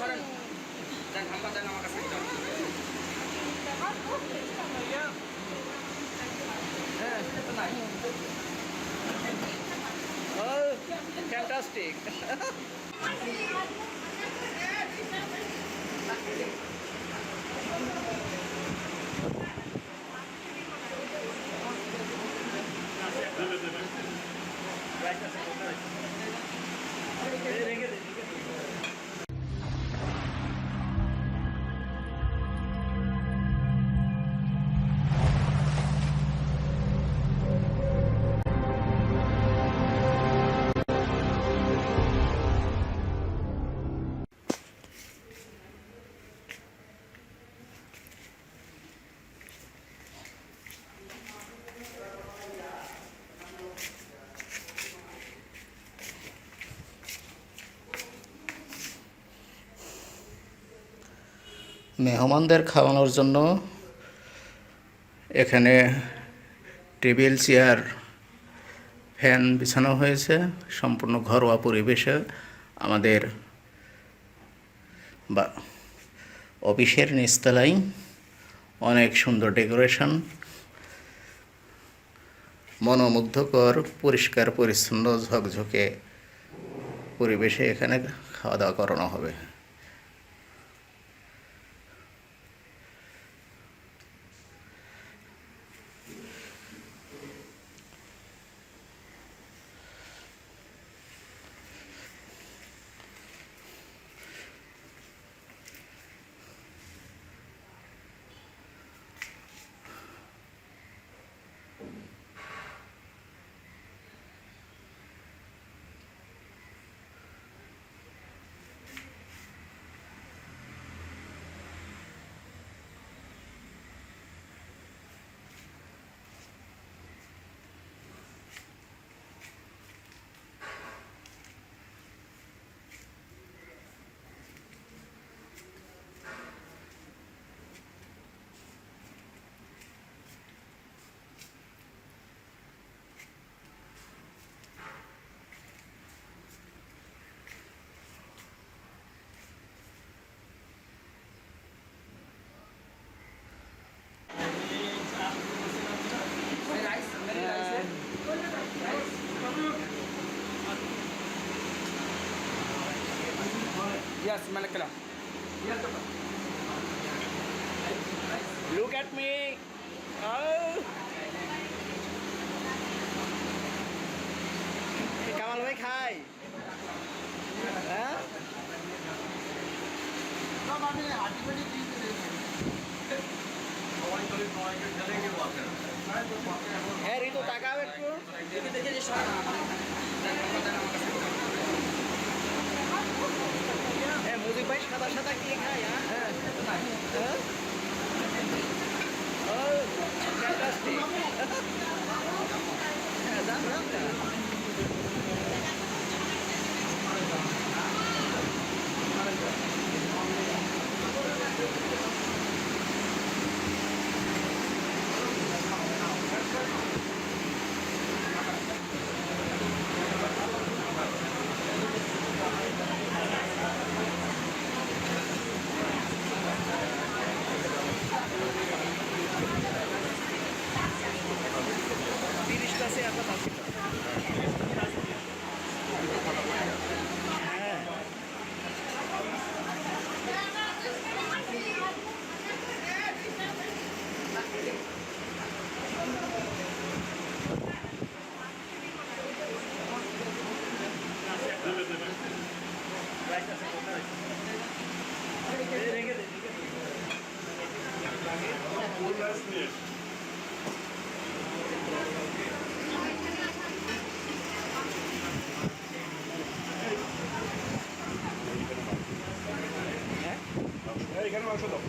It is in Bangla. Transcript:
সরেন যান হাম্পা যান আমার কাছে। হ্যাঁ তো নাই Oh, fantastic. মেহমানদের খাওয়ানোর জন্য এখানে টেবিল, চেয়ার, ফ্যান বিছানো হয়েছে। সম্পূর্ণ ঘরোয়া পরিবেশে আমাদের বা অফিসের নিচতলায় অনেক সুন্দর ডেকোরেশন। মনোমুগ্ধকর, পরিষ্কার, পরিচ্ছন্ন, ঝকঝকে পরিবেশে এখানে খাওয়া দাওয়া করানো হবে। Yes, Malakala. Look at me. Oh. Kamal ভাই খাই হ্যাঁ হ্যাঁ ঋতু টাকা একটু দেখে যে আছে এত পাচ্ছি এখানে মাংস দাও।